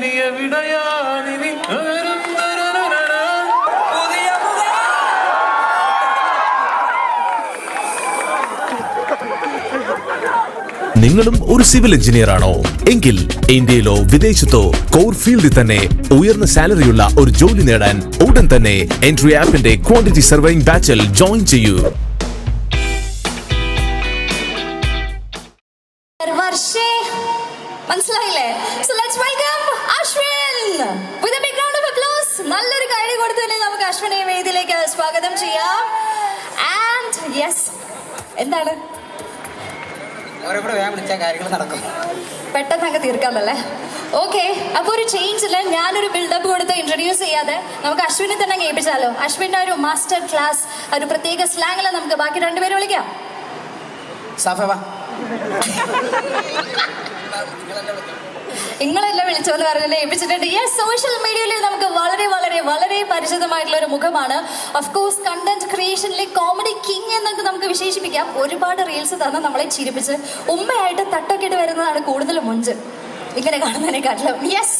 നീ എവിടെയാണിനി പുതിയ മുഖം. നിങ്ങളും ഒരു സിവിൽ എഞ്ചിനീയർ ആണോ? എങ്കിൽ ഇന്ത്യയിലോ വിദേശത്തോ കോർ ഫീൽഡിൽ തന്നെ ഉയർന്ന സാലറിയുള്ള ഒരു ജോലി നേടാൻ ഉടൻ തന്നെ എൻട്രി ആപ്പിന്റെ ക്വാണ്ടിറ്റി സർവൈങ് ബാച്ചിൽ ജോയിൻ ചെയ്യൂ. നമുക്ക് അശ്വിനെ തന്നെ കേൾപ്പിച്ചാലോ? അശ്വിന്റെ ഒരു മാസ്റ്റർ ക്ലാസ് ഒരു പ്രത്യേക സ്ലാങ്ങിൽ നമുക്ക് ബാക്കി രണ്ടുപേരും വിളിക്കാം. നിങ്ങളെല്ലാം വാ. നിങ്ങളെല്ലാം വിളിച്ചോന്ന് പറഞ്ഞിട്ട് ഏൽപ്പിച്ചിട്ടുണ്ട്. യെസ് സോഷ്യൽ മീഡിയയിൽ നമുക്ക് വളരെ വളരെ വളരെ പരിചിതമായിട്ടുള്ള ഒരു മുഖമാണ്. ഓഫ് കോഴ്സ് കണ്ടന്റ് ക്രിയേഷനിലെ കോമഡി കിങ് എന്നൊക്കെ നമുക്ക് വിശേഷിപ്പിക്കാം. ഒരുപാട് റീൽസ് തന്നെ നമ്മളെ ചിരിപ്പിച്ച് ഉമ്മയായിട്ട് തട്ടൊക്കെ ഇട്ട് വരുന്നതാണ് കൂടുതൽ മുഞ്ച്. ഇങ്ങനെ കാണുന്നതിനെക്കാട്ടിലും. യെസ്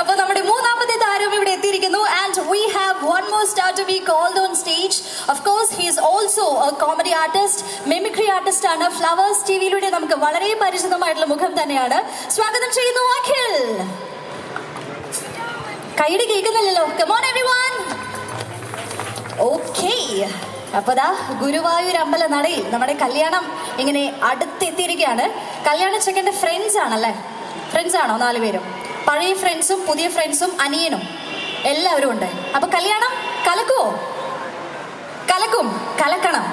അപ്പൊ നമ്മുടെ മൂന്നാമത്തെ താരം ഇവിടെ എത്തിയിരിക്കുന്നു. And we have one more star to be called on stage of course he is also comedy artist mimicry artist ആണ്. ഫ്ലവേഴ്സ് ടി വിയിലൂടെ നമുക്ക് വളരെ പരിചിതമായിട്ടുള്ള മുഖം തന്നെയാണ്. സ്വാഗതം ചെയ്യുന്നു അഖിൽ. കൈയുടെ കേൾക്കുന്നില്ലല്ലോ. കമോൺ എവരിവൺ ഓക്കേ അപ്പൊ ദാ ഗുരുവായൂർ അമ്പല നടയിൽ നമ്മുടെ കല്യാണം ഇങ്ങനെ അടുത്തെത്തിയിരിക്കുകയാണ്. കല്യാണ ചെക്കന്റെ ഫ്രണ്ട്സ് ആണല്ലേ? ഫ്രണ്ട്സ് ആണോ നാലുപേരും? പഴയ ഫ്രണ്ട്സും പുതിയ ഫ്രണ്ട്സും അനിയനും എല്ലാവരും ഉണ്ട്. അപ്പൊ കല്യാണം കലക്കുവോ? കലക്കും കലക്കണം.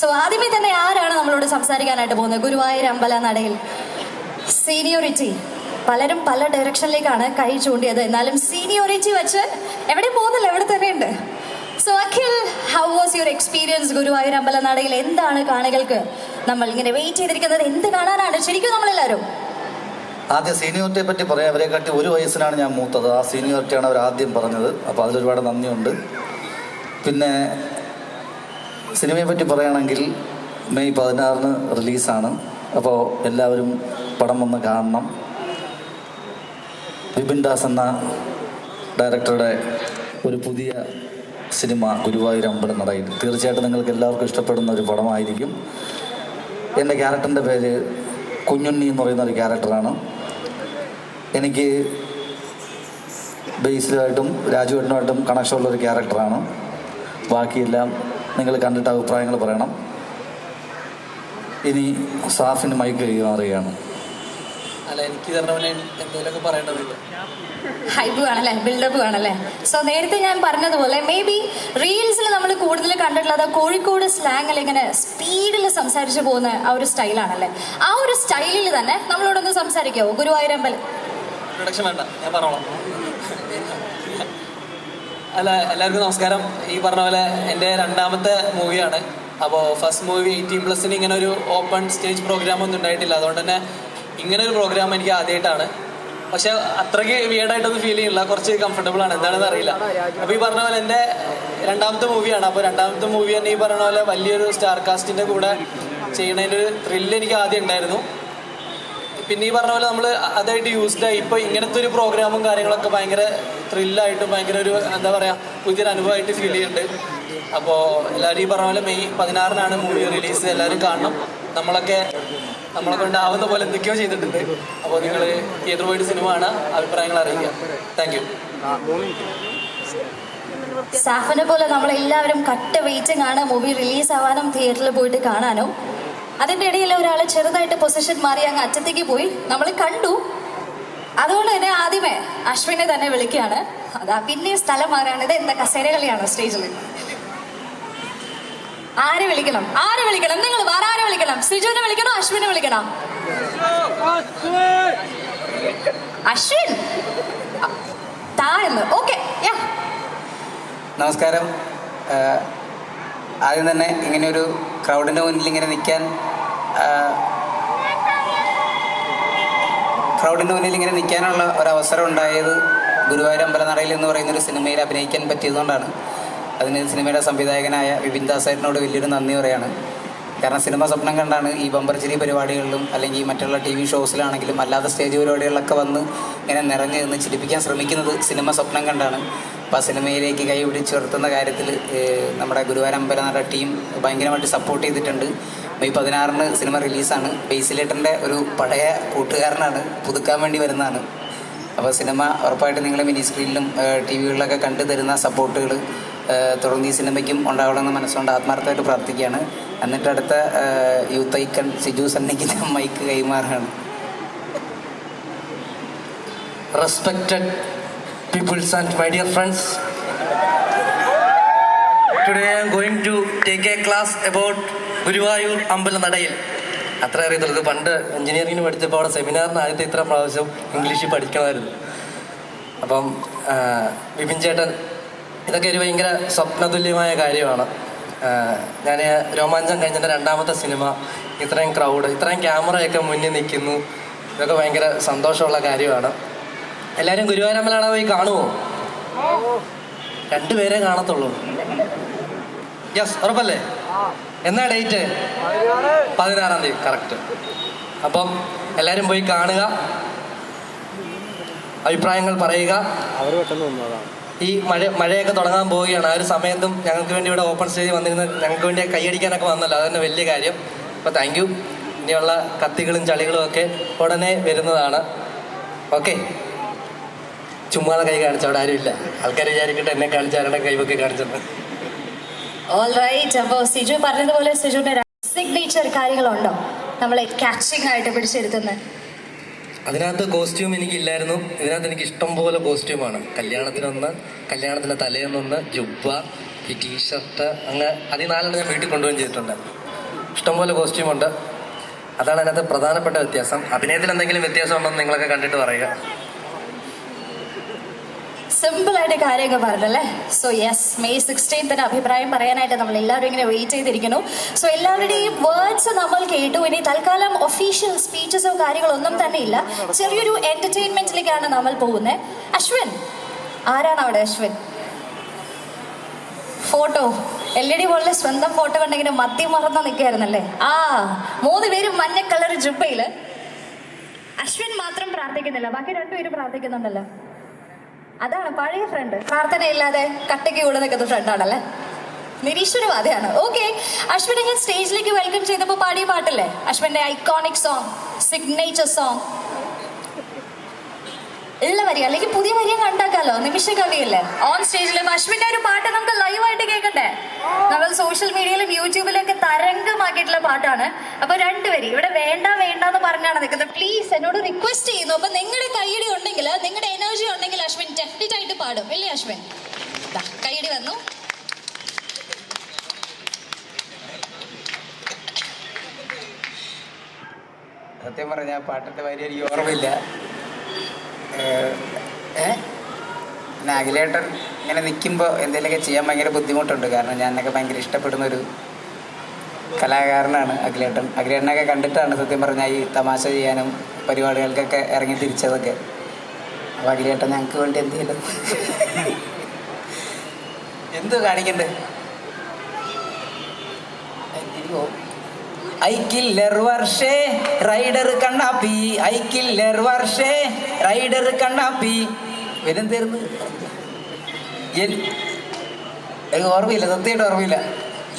സോ ആദ്യമേ തന്നെ ആരാണ് നമ്മളോട് സംസാരിക്കാനായിട്ട് പോകുന്നത്? ഗുരുവായൂർ അമ്പല നടയിൽ. സീനിയോറിറ്റി പലരും പല ഡയറക്ഷനിലേക്കാണ് കൈ ചൂണ്ടിയത്. എന്നാലും സീനിയോറിറ്റി വെച്ച് എവിടെ പോകുന്നില്ല എവിടെ തന്നെ ഉണ്ട് so Akhil how was your experience Guruvayur അമ്പല നടയിൽ? എന്താണ് കാണികൾക്ക് നമ്മൾ ഇങ്ങനെ വെയിറ്റ് ചെയ്തിരിക്കുന്നത്? എന്ത് കാണാനാണ്? ശരിക്കും നമ്മളെല്ലാവരും. ആദ്യം സീനിയോറിറ്റിയെ പറ്റി പറയാം. അവരെ കാട്ടി ഒരു വയസ്സിനാണ് ഞാൻ മൂത്തത്. ആ സീനിയോറിറ്റിയാണ് അവർ ആദ്യം പറഞ്ഞത്. അപ്പോൾ അതിലൊരുപാട് നന്ദിയുണ്ട്. പിന്നെ സിനിമയെ പറ്റി പറയുകയാണെങ്കിൽ മെയ് പതിനാറിന് റിലീസാണ്. അപ്പോൾ എല്ലാവരും പടം വന്ന് കാണണം. വിപിൻ ദാസ് എന്ന ഡയറക്ടറുടെ ഒരു പുതിയ സിനിമ ഗുരുവായൂർ അമ്പലം നടയിൽ തീർച്ചയായിട്ടും നിങ്ങൾക്ക് എല്ലാവർക്കും ഇഷ്ടപ്പെടുന്ന ഒരു പടമായിരിക്കും. എന്റെ ക്യാരക്ടറിന്റെ പേര് കുഞ്ഞുണ്ണി എന്ന് പറയുന്ന ഒരു ക്യാരക്ടറാണ്. എനിക്ക് ബേസിലായിട്ടും രാജുവേട്ടനുമായിട്ടും കണക്ഷൻ ഉള്ള ഒരു ക്യാരക്ടറാണ്. ബാക്കിയെല്ലാം നിങ്ങൾ കണ്ടിട്ട് അഭിപ്രായങ്ങൾ പറയണം. ഇനി സാഫിന് മൈക്ക് കൈമാറുകയാണ്. അല്ല എനിക്ക് എന്തെങ്കിലുമൊക്കെ പറയേണ്ടതില്ല ഹൈപ്പ് ബിൽഡപ്പ് ആണല്ലേ സോ നേരത്തെ ഞാൻ പറഞ്ഞതുപോലെ മേ ബി റീൽസിൽ നമ്മൾ കൂടുതൽ കണ്ടിട്ടുള്ളത് കോഴിക്കോട് സ്ലാങ്ങിൽ ഇങ്ങനെ സ്പീഡിൽ സംസാരിച്ചു പോകുന്ന ആ ഒരു സ്റ്റൈലാണല്ലേ ആ ഒരു സ്റ്റൈലിൽ തന്നെ നമ്മളോടൊന്ന് സംസാരിക്കാവോ ഗുരുവായൂരമ്പലം. പ്രൊഡക്ഷൻ വേണ്ട ഞാൻ പറഞ്ഞോളാം. അല്ല എല്ലാവർക്കും നമസ്കാരം. ഈ പറഞ്ഞ പോലെ എന്റെ രണ്ടാമത്തെ മൂവിയാണ്. അപ്പോൾ ഫസ്റ്റ് മൂവി എയ്റ്റീൻ പ്ലസിന് ഇങ്ങനെ ഒരു ഓപ്പൺ സ്റ്റേജ് പ്രോഗ്രാം ഒന്നും ഉണ്ടായിട്ടില്ല. അതുകൊണ്ട് തന്നെ ഇങ്ങനെ ഒരു പ്രോഗ്രാം എനിക്ക് ആദ്യമായിട്ടാണ് പക്ഷെ അത്രയ്ക്ക് വിയേഡായിട്ടൊന്നും ഫീൽ ചെയ്യില്ല കുറച്ച് കംഫർട്ടബിൾ ആണ്. എന്താണെന്ന് അറിയില്ല. അപ്പോൾ ഈ പറഞ്ഞ പോലെ എന്റെ രണ്ടാമത്തെ മൂവിയാണ്. അപ്പോൾ രണ്ടാമത്തെ മൂവി തന്നെ ഈ പറഞ്ഞ പോലെ വലിയൊരു സ്റ്റാർ കാസ്റ്റിന്റെ കൂടെ ചെയ്യുന്നതിന്റെ ഒരു ത്രില്ല് എനിക്ക് ആദ്യം ഉണ്ടായിരുന്നു. പിന്നെ ഈ പറഞ്ഞ പോലെ നമ്മൾ അതായിട്ട് യൂസ്ഡ് ആയി. ഇപ്പോൾ ഇങ്ങനത്തെ ഒരു പ്രോഗ്രാമും കാര്യങ്ങളൊക്കെ ഭയങ്കര ത്രില്ലായിട്ടും ഭയങ്കര ഒരു എന്താ പറയുക പുതിയൊരു അനുഭവമായിട്ട് ഫീൽ ചെയ്യുന്നുണ്ട് അപ്പോൾ എല്ലാവരും ഈ പറഞ്ഞ പോലെ മെയ് പതിനാറിനാണ് മൂവി റിലീസ് എല്ലാവരും കാണണം. നമ്മളൊക്കെ നമ്മളെ കൊണ്ടാവുന്ന പോലെ എന്തൊക്കെയോ ചെയ്തിട്ടുണ്ട്. അപ്പോൾ നിങ്ങൾ തിയേറ്റർ പോയിട്ട് സിനിമ ആണ് അഭിപ്രായങ്ങൾ അറിയിക്കുക. താങ്ക് യു സാഫിനെ പോലെ നമ്മളെല്ലാവരും കട്ട വെയിറ്റിംഗ് ആണ് മൂവി റിലീസ് ആവാനും തിയേറ്ററിൽ പോയിട്ട് കാണാനും. അതിന്റെ ഇടയിൽ ഒരാൾ ചെറുതായിട്ട് പൊസിഷൻ മാറി അങ്ങ് അറ്റത്തേക്ക് പോയി. നമ്മൾ കണ്ടു. അതുകൊണ്ട് തന്നെ ആദ്യമേ അശ്വിനെ തന്നെ വിളിക്കുകയാണ്. അതാ പിന്നെ സ്ഥലം മാറാണിത് എന്താ കസേര കളിയാണോ സ്റ്റേജിൽ ആരെ വിളിക്കണം? ആരെ വിളിക്കണം? നിങ്ങൾ വേറെ ആരെ വിളിക്കണം? സിജുവിനെ വിളിക്കണോ? അശ്വിനെ വിളിക്കണം? അശ്വിൻ? താഴ്ന്ന് ഓക്കെ നമസ്കാരം. ആദ്യം തന്നെ ഇങ്ങനെ ഒരു ക്രൗഡിന്റെ മുന്നിൽ ഇങ്ങനെ നിൽക്കാൻ ക്രൗഡിന്റെ മുന്നിൽ ഇങ്ങനെ നിൽക്കാനുള്ള ഒരവസരം ഉണ്ടായത് ഗുരുവായൂർ അമ്പലനടയിൽ എന്ന് പറയുന്ന ഒരു സിനിമയിൽ അഭിനയിക്കാൻ പറ്റിയതുകൊണ്ടാണ്. അതിന് സിനിമയുടെ സംവിധായകനായ വിപിൻ ദാസായിട്ടിനോട് വലിയൊരു നന്ദി പറയാണ്. കാരണം സിനിമ സ്വപ്നം കണ്ടാണ് ഈ ബമ്പർച്ചിരി പരിപാടികളിലും അല്ലെങ്കിൽ മറ്റുള്ള ടി വി ഷോസിലാണെങ്കിലും അല്ലാതെ സ്റ്റേജ് പരിപാടികളിലൊക്കെ വന്ന് ഇങ്ങനെ നിറഞ്ഞ് നിന്ന് ചിരിപ്പിക്കാൻ ശ്രമിക്കുന്നത് സിനിമ സ്വപ്നം കണ്ടാണ്. ആ സിനിമയിലേക്ക് കൈ പിടിച്ചുയർത്തുന്ന കാര്യത്തിൽ നമ്മുടെ ഗുരുവായൂരമ്പല നട ടീം ഭയങ്കരമായിട്ട് സപ്പോർട്ട് ചെയ്തിട്ടുണ്ട്. മെയ് പതിനാറിന് സിനിമ റിലീസാണ് ബേസിലേട്ടന്റെ ഒരു പഴയ കൂട്ടുകാരനാണ് പുതുക്കാൻ വേണ്ടി വരുന്നതാണ്. അപ്പോൾ സിനിമ ഉറപ്പായിട്ട് നിങ്ങൾ മിനി സ്ക്രീനിലും ടി വികളിലൊക്കെ കണ്ടു തരുന്ന സപ്പോർട്ടുകൾ തുടർന്ന് ഈ സിനിമയ്ക്കും ഉണ്ടാവണമെന്ന് മനസ്സുകൊണ്ട് ആത്മാർത്ഥമായിട്ട് പ്രാർത്ഥിക്കുകയാണ്. എന്നിട്ട് അടുത്ത യൂത്ത് ഐക്കൺ സിജു സണ്ണിക്ക് മൈക്ക് കൈമാറുകയാണ്. Respected peoples and my dear friends. Today I am going to take a class about Guruvayur അമ്പലനടയിൽ. അത്ര അറിയത്തുള്ളൂ. ഇത് പണ്ട് എഞ്ചിനീയറിംഗിന് പഠിച്ചപ്പോൾ അവിടെ സെമിനാറിന് ആദ്യത്തെ ഇത്ര പ്രാവശ്യം ഇംഗ്ലീഷിൽ പഠിക്കണമായിരുന്നു. അപ്പം വിപിൻ ചേട്ടൻ ഇതൊക്കെ ഒരു ഭയങ്കര സ്വപ്നതുല്യമായ കാര്യമാണ്. ഞാൻ രോമാഞ്ചം കഴിഞ്ഞിട്ട് രണ്ടാമത്തെ സിനിമ ഇത്രയും ക്രൗഡ് ഇത്രയും ക്യാമറയൊക്കെ മുന്നിൽ നിൽക്കുന്നു. ഇതൊക്കെ ഭയങ്കര സന്തോഷമുള്ള കാര്യമാണ്. എല്ലാവരും ഗുരുവായൂരമ്പലാണ് പോയി കാണുമോ രണ്ടുപേരെ കാണത്തുള്ളൂ. യെസ് ഉറപ്പല്ലേ? എന്നാ ഡേറ്റ്? പതിനാറാം. തീയതി കറക്റ്റ് അപ്പം എല്ലാരും പോയി കാണുക. അഭിപ്രായങ്ങൾ പറയുക. ഈ മഴ മഴയൊക്കെ തുടങ്ങാൻ പോവുകയാണ്. ആ ഒരു സമയത്തും ഞങ്ങൾക്ക് വേണ്ടി ഇവിടെ ഓപ്പൺ സ്റ്റേജ് വന്നിരുന്ന ഞങ്ങൾക്ക് വേണ്ടി കൈയടിക്കാനൊക്കെ വന്നല്ലോ. അതന്നെ വലിയ കാര്യം. അപ്പോൾ താങ്ക് യു ഇനിയുള്ള കത്തികളും ചളികളും ഒക്കെ ഉടനെ വരുന്നതാണ്. ഓക്കെ ചുമ്മാതെ കൈ കാണിച്ച അവിടെ ആരുമില്ല ആൾക്കാർ വിചാരിക്കട്ടെ എന്നെ കാണിച്ചാരുടെ കൈവൊക്കെ കാണിച്ചെന്ന്. ഓൾ റൈറ്റ് അപ്പോൾ സിജു പറഞ്ഞതുപോലെ സിജുവിന്റെ സിഗ്നേച്ചർ കാര്യങ്ങളുണ്ടോ? നമ്മളെ കാച്ചിങ് ആയിട്ട് പിടിച്ചിരുത്തുന്നത് അതിനകത്ത് കോസ്റ്റ്യൂം എനിക്കില്ലായിരുന്നു. ഇതിനകത്ത് എനിക്ക് ഇഷ്ടം പോലെ കോസ്റ്റ്യൂമാണ് കല്യാണത്തിനൊന്ന് കല്യാണത്തിന്റെ തലേന്നൊന്ന് ജുബ്ബ ഈ ടീഷർട്ട് അങ്ങനെ അതിൽ നാലെണ്ണം ഞാൻ വീട്ടിൽ കൊണ്ടുപോയി ചെയ്തിട്ടുണ്ട്. ഇഷ്ടംപോലെ കോസ്റ്റ്യൂമുണ്ട് അതാണ് അതിനകത്ത് പ്രധാനപ്പെട്ട വ്യത്യാസം. അഭിനയത്തിൽ എന്തെങ്കിലും വ്യത്യാസം ഉണ്ടെന്ന് നിങ്ങളൊക്കെ കണ്ടിട്ട് പറയുക. സിമ്പിൾ ആയിട്ട് കാര്യമൊക്കെ പറഞ്ഞല്ലേ? സോ യെസ് മെയ് സിക്സ്റ്റീൻത്തിന് അഭിപ്രായം പറയാനായിട്ട് നമ്മൾ എല്ലാവരും ഇങ്ങനെ വെയിറ്റ് ചെയ്തിരിക്കുന്നു. സോ എല്ലാവരുടെയും വേർഡ്സ് നമ്മൾ കേട്ടു. ഇനി തൽക്കാലം ഒഫീഷ്യൽ സ്പീച്ചസോ കാര്യങ്ങളൊന്നും തന്നെ ഇല്ല. ചെറിയൊരു എന്റർടൈൻമെന്റിലേക്കാണ് നമ്മൾ പോകുന്നത് അശ്വിൻ ആരാണ് അവിടെ Ashwin? Photo L E D പോലെ സ്വന്തം ഫോട്ടോ കണ്ടെങ്കിലും മത്തി മറന്ന് നിൽക്കുകയായിരുന്നല്ലേ? ആ മൂന്ന് പേരും മഞ്ഞ കളർ ജുബയിൽ അശ്വിൻ മാത്രം പ്രാർത്ഥിക്കുന്നില്ല. ബാക്കി രണ്ടുപേരും പ്രാർത്ഥിക്കുന്നുണ്ടല്ലോ. അതാണ് പഴയ ഫ്രണ്ട് പ്രാർത്ഥനയില്ലാതെ കട്ടയ്ക്ക് കൂടെ നിൽക്കുന്ന ഫ്രണ്ടാണല്ലേ നിരീശ്വരവാദിയാണ്. ഓക്കെ അശ്വിനെ ഞാൻ സ്റ്റേജിലേക്ക് വെൽക്കം ചെയ്തപ്പോൾ പാടിയ പാട്ടല്ലേ? അശ്വിന്റെ ഐക്കോണിക് സോങ് സിഗ്നേച്ചർ സോങ് ഉള്ള വരി അല്ലെങ്കിൽ പുതിയ വരിയെ കണ്ടാക്കാലോ? നിമിഷ കവിയല്ലേ? ഓൺ സ്റ്റേജിലെ അശ്വിന്റെ ഒരു പാട്ട് നമുക്ക് ലൈവായിട്ട് കേൾക്കണ്ടേ? നമ്മൾ സോഷ്യൽ മീഡിയയിലും യൂട്യൂബിലും ഒക്കെ തരംഗമാക്കിയിട്ടുള്ള പാട്ടാണ്. അപ്പൊ വരി. ഇവിടെ വേണ്ട വേണ്ട എന്ന് പറഞ്ഞാണ് നിൽക്കുന്നത്. പ്ലീസ് എന്നോട് റിക്വസ്റ്റ് ചെയ്യുന്നു. അപ്പൊ നിങ്ങളുടെ കൈയടി ഉണ്ടെങ്കിൽ നിങ്ങളുടെ എനർജി ഉണ്ടെങ്കിൽ അശ്വിൻ ഡെഫിനറ്റ് ആയിട്ട് പാടും. ഇല്ലേ അശ്വിൻ? ദാ, കൈയടി വന്നു. സത്യം പറഞ്ഞ പാട്ടിന്റെ വരി എനിക്ക് ഓർമ്മയില്ല. അഖിലേട്ടൻ ഇങ്ങനെ നിൽക്കുമ്പോൾ എന്തെങ്കിലുമൊക്കെ ചെയ്യാൻ ഭയങ്കര ബുദ്ധിമുട്ടുണ്ട്. കാരണം ഞാനൊക്കെ ഭയങ്കര ഇഷ്ടപ്പെടുന്ന ഒരു കലാകാരനാണ് അഖിലേട്ടൻ. അഖിലേട്ടനൊക്കെ കണ്ടിട്ടാണ് സത്യം പറഞ്ഞാൽ ഈ തമാശ ചെയ്യാനും പരിപാടികൾക്കൊക്കെ ഇറങ്ങി തിരിച്ചതൊക്കെ. അപ്പോൾ അഖിലേട്ടൻ ഞങ്ങൾക്ക് വേണ്ടി എന്ത് ചെയ്യുന്നു എന്ത് കാണിക്കണ്ടേ? തിരികോ ഐ കില്ലർ വർഷേ റൈഡർ കണ്ണാപ്പി ഐ കില്ലർ വർഷേ റൈഡർ കണ്ണാപ്പി. വരും തീർന്ന് എനിക്ക് ഓർമ്മയില്ല സത്യമായിട്ട് ഓർമ്മയില്ല.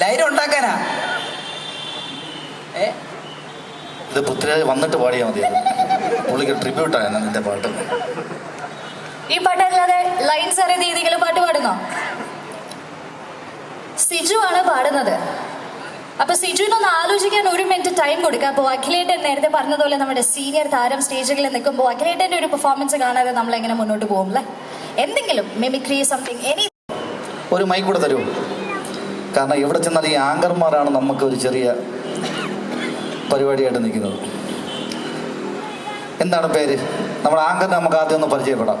ലൈൻ ഉണ്ടാക്കാനാ? ഏ? ഇത് പൃഥ്വിരാജ് വന്നിട്ട് പാടിയാൽ മതി. പുള്ളിക്ക് ട്രിബ്യൂട്ടാണ് നിന്റെ പാട്ട്. ഈ പാട്ടല്ലാതെ ലൈൻസ് അറിയുന്ന ഏതെങ്കിലും പാട്ട് പാടുന്നോ? സിജു ആണ് പാടുന്നത്. അപ്പൊ സിജുവിനൊന്ന് ആലോചിക്കാൻ ഒരു മിനിറ്റ് ടൈം കൊടുക്കാം. അപ്പോൾ അഖിലേട്ടൻ നേരത്തെ പറഞ്ഞതുപോലെ നമ്മുടെ സീനിയർ താരം സ്റ്റേജുകളിൽ നിൽക്കുമ്പോൾ അഖിലേട്ടന്റെ ഒരു പെർഫോമൻസ് കാണാതെ നമ്മൾ എങ്ങനെ മുന്നോട്ട് പോകും അല്ലേ? എന്തെങ്കിലും മിമിക്രി സംതിങ് എനി ഒരു മൈക്ക് കൂടെ തരുമോ കാരണം ഇവിടെ ചെന്നാൽ ഈ ആങ്കർമാരാണ് നമുക്ക് ഒരു ചെറിയ പരിപാടിയായിട്ട് നിൽക്കുന്നത്. എന്താണ് പേര്? നമ്മുടെ ആങ്കറിനെ നമുക്ക് ആദ്യം ഒന്ന് പരിചയപ്പെടാം.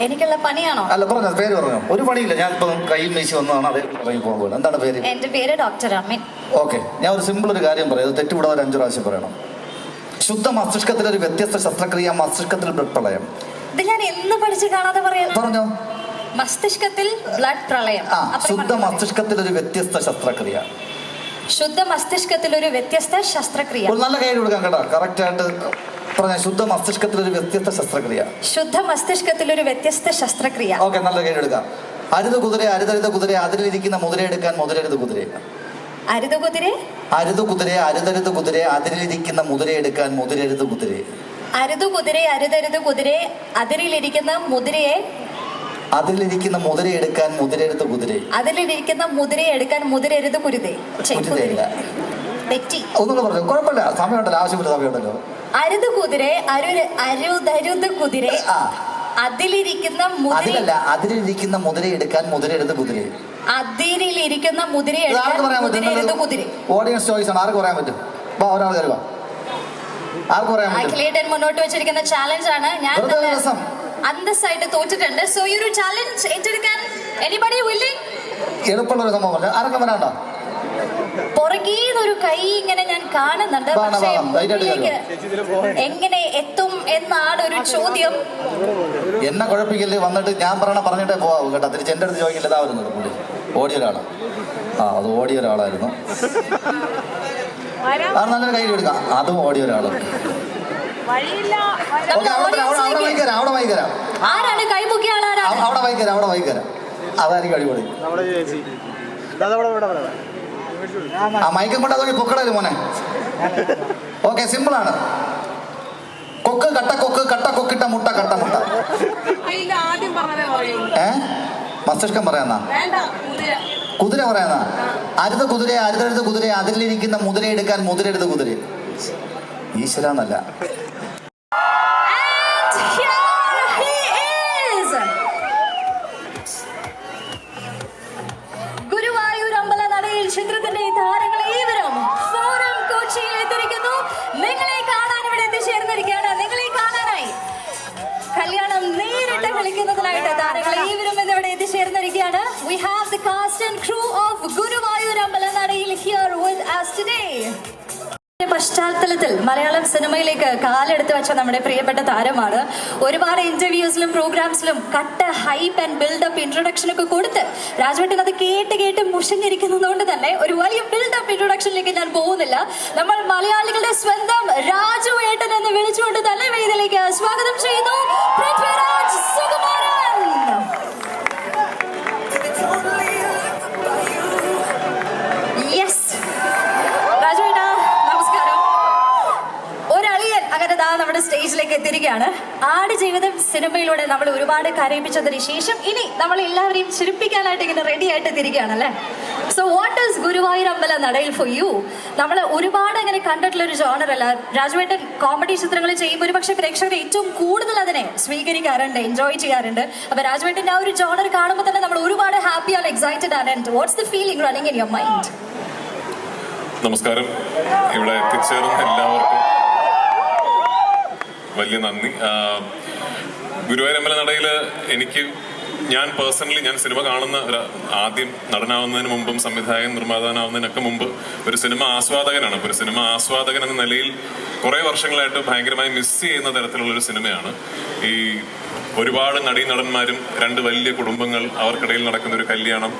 എനിക്കുള്ള പണിയാണോ? അല്ല പറഞ്ഞോ പേര് പറഞ്ഞോ. ഒരു പണിയില്ല. ഞാൻ ഇപ്പം കൈയും വീശി വന്നതാണ്. അതേ ഇറങ്ങി പോകുന്നത്. എന്താണ് പേര്? എന്റെ പേര് ഡോക്ടർ അമിൻ. ഓക്കെ. ഞാൻ ഒരു സിമ്പിൾ ഒരു കാര്യം പറയാം. തെറ്റുവിടാതെ അഞ്ചു പ്രാവശ്യം പറയണം. ശുദ്ധ മസ്തിഷ്കത്തിലെ ഒരു വ്യത്യസ്ത ശസ്ത്രക്രിയ മസ്തിഷ്കത്തിൽ ബ്ലഡ് പ്രളയം. ഇത് ഞാൻ എന്ന് പഠിച്ച് കാണാതെ പറയുന്നു? പറഞ്ഞോ. മസ്തിഷ്കത്തിൽ ബ്ലഡ് പ്രളയം. ആ അത്രയും ശുദ്ധ മതി. മസ്തിഷ്കത്തിൽ ഒരു വ്യത്യസ്ത ശസ്ത്രക്രിയ. ശുദ്ധ മസ്തിഷ്കത്തിൽ ഒരു വ്യത്യസ്ത ശസ്ത്രക്രിയ. ഒരു നല്ല കൈ കൊടുക്കാം കേട്ടോ. കറക്റ്റ് ആയിട്ട് പറഞ്ഞ ശുദ്ധ മസ്തിഷ്കത്തിൽ ഒരു വ്യത്യസ്ത ശസ്ത്രക്രിയ. ശുദ്ധ മസ്തിഷ്കത്തിൽ ഒരു വ്യത്യസ്ത ശസ്ത്രക്രിയ. ഓക്കെ നല്ല കൈ എടുക്കാം. അരുത് കുതിര അരുതരുത് കുതിര അതിലിരിക്കുന്ന മുതിരയെടുക്കാൻ മുതിരരുത് കുതിരയെ. അരുത് കുതിരെ അരുത് കുതിര അരുതരുത് കുതിര അതിലിരിക്കുന്ന മുതിരയെടുക്കാൻ മുതിരരുത് കുതിരയെ. അരുത് കുതിരെ അരുതരുത് കുതിരെ അതിരിലിരിക്കുന്ന മുതിരയെ? അതിലിരിക്കുന്ന മുതിരയെടുക്കാൻ മുതിരരുത് കുതിര അതിലിരിക്കുന്ന മുതിരയെടുക്കാൻ മുതിരരുത് കുരുതേ കുതിരയില്ല. തെറ്റി. ഒന്നുകൂടെ പറഞ്ഞു കുഴപ്പമില്ല. സമയമുണ്ടല്ലോ ആവശ്യമില്ല സമയമുണ്ടല്ലോ. അരുത് കുതിരെ അരുര് അരുതരുത് കുതിര. ആ. അതിലിരിക്കുന്ന മുതിര അതിലല്ല അതിലിരിക്കുന്ന മുതിര എടുക്കാൻ മുതിരരുത് കുതിര. അതിരിലിരിക്കുന്ന മുതിര കുതിര ആർക്ക് പറയാൻ കുതിരെ. ഓഡിയൻസ് ചോയ്സ് ആണ്. ആർക്ക് പറയാൻ പറ്റും? വാ ഒരാൾ കയറി വാ. ആർക്ക് പറയാൻ പറ്റും? അഖിലേട്ടൻ മുന്നോട്ട് വെച്ചിരിക്കുന്ന ചാലഞ്ച് ആണ്. ഞാൻ വെറുതെ ഒരു രസം. അന്തസ്സായിട്ട് തോറ്റിട്ടുണ്ട്. സോ ഈ ഒരു ചാലഞ്ച് ഏറ്റെടുക്കാൻ എനിബഡി വില്ലിംഗ് എളുപ്പമുള്ള ഒരു സംഭവം പറഞ്ഞു ആരൊക്കെ വരാണ്ടോ പുറകീന്നൊരു കൈ ഇങ്ങനെ ഞാൻ കാണുന്നുണ്ട്. പക്ഷേ മുന്നിലേക്ക് എങ്ങനെ എത്തും എന്നാണ് ഒരു ചോദ്യം. എന്നെ കുഴപ്പിക്കില്ല? വന്നിട്ട് ഞാൻ പറയണ പറഞ്ഞിട്ടേ പോവാ കേട്ടോ. തിരിച്ച് എന്റെ അടുത്ത് ചോദിക്കില്ല. ഇതാ വരുന്നത് പുള്ളി. ഓടിയ ഒരാളാണ് ആ അത് ഓടിയ ഒരാളായിരുന്നു. അത് നല്ലൊരു കയ്യിൽ എടുക്കാം. അതും ഓടിയ ഒരാൾ. അവിടെ വൈകരാം. അവിടെ വൈകരാം. ആരാണ്? കൈ പൊക്കിയ ആളാരാണ് അവ- അവിടെ വൈകരാം. അവിടെ വൈകരാം. അതായിരിക്കും അടിപൊളി. നമ്മുടെ ചേച്ചി. ആ മൈക്കും കൊണ്ട് അതുകൊണ്ട് പൊക്കടൽ മോനെ. ഓക്കെ സിമ്പിളാണ് കൊക്ക് കട്ട കൊക്ക് കട്ട കൊക്കിട്ട മുട്ട കട്ട മുട്ട. ഏ? മസ്തിഷ്കം പറയാന്നാ കുതിര. പറയാന്നാ അരുത് കുതിര അരുതരുത് കുതിര അതിലിരിക്കുന്ന മുതിര എടുക്കാൻ മുതിരെടുത്ത് കുതിര ഈശ്വര കാലെടുത്ത് നമ്മുടെ പ്രിയപ്പെട്ട താരമാണ്. ഒരുപാട് ഇന്റർവ്യൂസിലും പ്രോഗ്രാംസിലും cut hype and buildup introduction ഒക്കെ കൊടുത്ത് രാജവട്ടൻ അത് കേട്ട് കേട്ട് മുഷിഞ്ഞിരിക്കുന്നതുകൊണ്ട് തന്നെ ഒരു വലിയ ബിൽഡപ്പ് ഇൻട്രൊഡക്ഷനിലേക്ക് ഞാൻ പോകുന്നില്ല. നമ്മൾ മലയാളികളുടെ സ്വന്തം രാജു ഏട്ടൻ എന്ന് വിളിച്ചുകൊണ്ട് തന്നെ വേദിയിലേക്ക് സ്വാഗതം ചെയ്യുന്നു. സ്റ്റേജിലേക്ക് എത്തിയിരിക്കുകയാണ്. ആട് ജീവിതം സിനിമയിലൂടെ നമ്മൾ ഒരുപാട് കരയിപ്പിച്ചതിന് ശേഷം ഇനി നമ്മൾ എല്ലാവരെയും ചിരിപ്പിക്കാനായിട്ട് ഇങ്ങനെ റെഡി ആയിട്ട് എത്തിയിരിക്കുകയാണ് അല്ലേ? സോ വാട്ട് ഈസ് ഗുരുവായൂർ അമ്പല നടയിൽ ഫോർ യു നമ്മൾ ഒരുപാട് അങ്ങനെ കണ്ടിട്ടുള്ള ഒരു ജോണർ അല്ല. രാജുവേട്ടൻ കോമഡി ചിത്രങ്ങൾ ചെയ്യുമ്പോൾ ഒരു പക്ഷേ പ്രേക്ഷകർ ഏറ്റവും കൂടുതൽ അതിനെ സ്വീകരിക്കാറുണ്ട് എൻജോയ് ചെയ്യാറുണ്ട്. അപ്പൊ രാജുവേട്ടന്റെ ആ ഒരു ജോണർ കാണുമ്പോൾ തന്നെ നമ്മൾ ഒരുപാട് ഹാപ്പി ആണ് എക്സൈറ്റഡ് ആണ്. And what's the feeling running in your mind നമസ്കാരം. ഇവിടെ എത്തിച്ചേർന്ന എല്ലാവർക്കും വലിയ നന്ദി. ഗുരുവായൂരമ്പല നടയിൽ എനിക്ക് ഞാൻ പേഴ്സണലി ഞാൻ സിനിമ കാണുന്ന ആദ്യം നടനാവുന്നതിന് മുമ്പും സംവിധായകൻ നിർമ്മാതാവുന്നതിനൊക്കെ മുമ്പ് ഒരു സിനിമ ആസ്വാദകനാണ്. ഒരു സിനിമ ആസ്വാദകൻ എന്ന നിലയിൽ കുറേ വർഷങ്ങളായിട്ട് ഭയങ്കരമായി മിസ് ചെയ്യുന്ന തരത്തിലുള്ള ഒരു സിനിമയാണ്. ഈ ഒരുപാട് നടീനടന്മാരും രണ്ട് വലിയ കുടുംബങ്ങൾ അവർക്കിടയിൽ നടക്കുന്ന ഒരു കല്യാണം